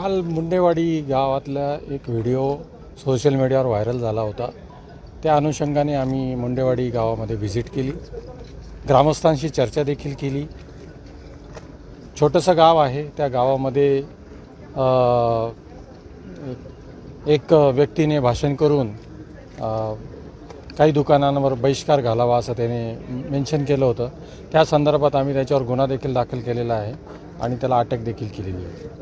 काल मुंडेवाडी गावातला एक व्हिडिओ सोशल मीडियावर व्हायरल झाला होता. त्या अनुषंगाने आम्ही मुंडेवाडी गावामध्ये व्हिजिट केली. ग्रामस्थांशी चर्चा देखील केली. छोटंसं गाव आहे. त्या गावामध्ये एक व्यक्तीने भाषण करून काही दुकानांवर बहिष्कार घालावा असं त्याने मेन्शन केलं होतं. त्या संदर्भात आम्ही त्याच्यावर गुन्हा देखील दाखल केलेला आहे आणि त्याला अटक देखील केलेली आहे.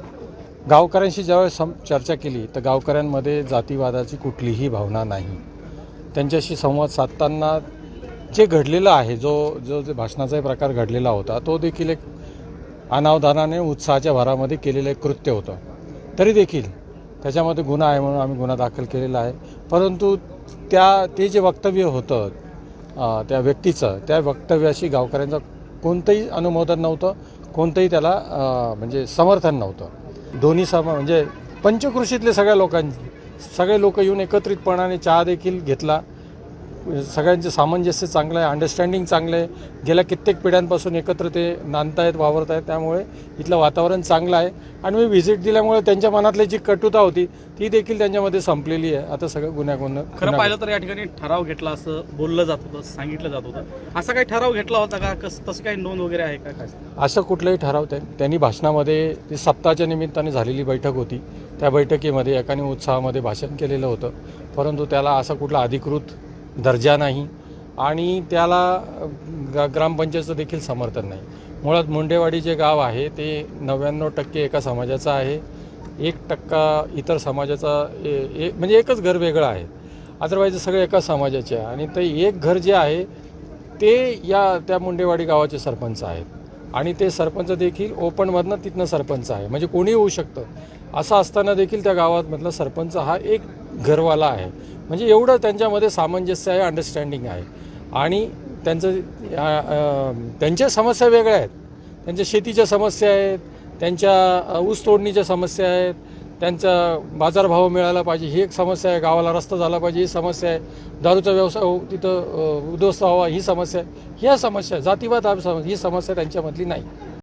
गावकऱ्यांशी ज्यावेळेस सम चर्चा केली तर गावकऱ्यांमध्ये जातीवादाची कुठलीही भावना नाही. त्यांच्याशी संवाद साधताना जे घडलेलं आहे जो जो जे भाषणाचाही प्रकार घडलेला होता तो देखील एक अनावधानाने उत्साहाच्या भरामध्ये केलेलं एक कृत्य होतं. तरी देखील त्याच्यामध्ये गुन्हा आहे म्हणून आम्ही गुन्हा दाखल केलेला आहे. परंतु त्या ते जे वक्तव्य होतं त्या व्यक्तीचं त्या वक्तव्याशी गावकऱ्यांचं कोणतंही अनुमोदन नव्हतं कोणतंही त्याला म्हणजे समर्थन नव्हतं. दोन्ही समा म्हणजे पंचकृषीतले सगळ्या लोकांची सगळे लोक येऊन एकत्रितपणाने चहा देखील घेतला. सगळ्यांचे सामंजस्य चांगलं आहे अंडरस्टँडिंग चांगलं आहे. गेल्या कित्येक पिढ्यांपासून एकत्र ते नांदतायत वावरत आहेत त्यामुळे इथलं वातावरण चांगलं आहे. आणि मी व्हिजिट दिल्यामुळे त्यांच्या मनातली जी कटुता होती ती देखील त्यांच्यामध्ये संपलेली आहे. आता सगळं गुन्ह्या गुन्हा खरं पाहिलं तर या ठिकाणी ठराव घेतला असं बोललं जात होतं सांगितलं जात होतं. असा काही ठराव घेतला होता का? कस तसं काही नोंद वगैरे आहे का? काय? असं कुठलंही ठराव त्या त्यांनी भाषणामध्ये ती सप्ताहाच्या निमित्ताने झालेली बैठक होती. त्या बैठकीमध्ये एकाने उत्साहामध्ये भाषण केलेलं होतं. परंतु त्याला असा कुठला अधिकृत दर्जा नाही आणि त्याला ग ग्रामपंचायतचं देखील समर्थन नाही. मुळात मुंडेवाडी जे गाव आहे ते नव्याण्णव टक्के एका समाजाचं आहे. एक टक्का इतर समाजाचा ए- ए- म्हणजे एकच घर वेगळं आहे. अदरवाईज सगळे एका समाजाचे आहे. आणि ते एक घर जे आहे ते या त्या मुंडेवाडी गावाचे सरपंच आहेत. आणि ते सरपंच देखील ओपनमधनं तिथनं सरपंच आहे. म्हणजे कोणी होऊ शकतं. असं असताना देखील त्या गावातमधला सरपंच हा एक घरवाला आहे. म्हणजे एवढं त्यांच्यामध्ये सामंजस्य आहे अंडरस्टँडिंग आहे. आणि त्यांचं त्यांच्या समस्या वेगळ्या आहेत. त्यांच्या शेतीच्या समस्या आहेत त्यांच्या ऊस तोडणीच्या समस्या आहेत त्यांचा बाजारभाव मिळाला पाहिजे ही एक समस्या आहे गावाला रस्ता झाला पाहिजे ही समस्या आहे. दारूचा व्यवसाय हो- तिथं उद्ध्वस्त व्हावा ही समस्या आहे. ह्या समस्या जातीवाद हा समस्या ही समस्या त्यांच्यामधली नाही.